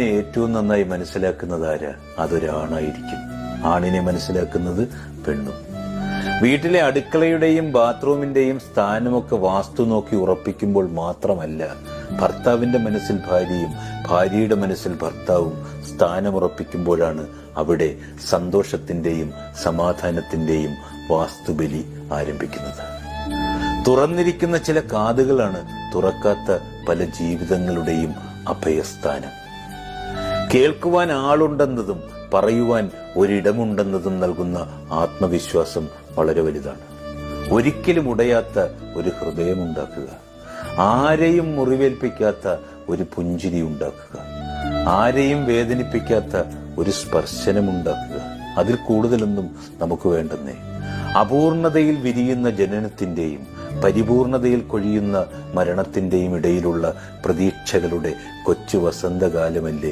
ഏറ്റവും നന്നായി മനസ്സിലാക്കുന്നത് ആരാ? അതൊരാണായിരിക്കും ആണിനെ മനസ്സിലാക്കുന്നത് പെണ്ണും. വീട്ടിലെ അടുക്കളയുടെയും ബാത്റൂമിന്റെയും സ്ഥാനമൊക്കെ വാസ്തു നോക്കി ഉറപ്പിക്കുമ്പോൾ മാത്രമല്ല ഭർത്താവിന്റെ മനസ്സിൽ ഭാര്യയും ഭാര്യയുടെ മനസ്സിൽ ഭർത്താവും സ്ഥാനമുറപ്പിക്കുമ്പോഴാണ് അവിടെ സന്തോഷത്തിന്റെയും സമാധാനത്തിന്റെയും വാസ്തുബലി ആരംഭിക്കുന്നത്. തുറന്നിരിക്കുന്ന ചില കാതുകളാണ് തുറക്കാത്ത പല ജീവിതങ്ങളുടെയും അഭയസ്ഥാനം. കേൾക്കുവാൻ ആളുണ്ടെന്നതും പറയുവാൻ ഒരിടമുണ്ടെന്നതും നൽകുന്ന ആത്മവിശ്വാസം വളരെ വലുതാണ്. ഒരിക്കലും ഉടയാത്ത ഒരു ഹൃദയം ഉണ്ടാക്കുക ആരെയും മുറിവേൽപ്പിക്കാത്ത ഒരു പുഞ്ചിരി ഉണ്ടാക്കുക. ആരെയും വേദനിപ്പിക്കാത്ത ഒരു സ്പർശനമുണ്ടാക്കുക. അതിൽ കൂടുതലൊന്നും നമുക്ക് വേണ്ടെന്നേ. അപൂർണതയിൽ വിരിയുന്ന ജനനത്തിന്റെയും പരിപൂർണതയിൽ കൊഴിയുന്ന മരണത്തിന്റെയും ഇടയിലുള്ള പ്രതീക്ഷകളുടെ കൊച്ചു വസന്തകാലമല്ലേ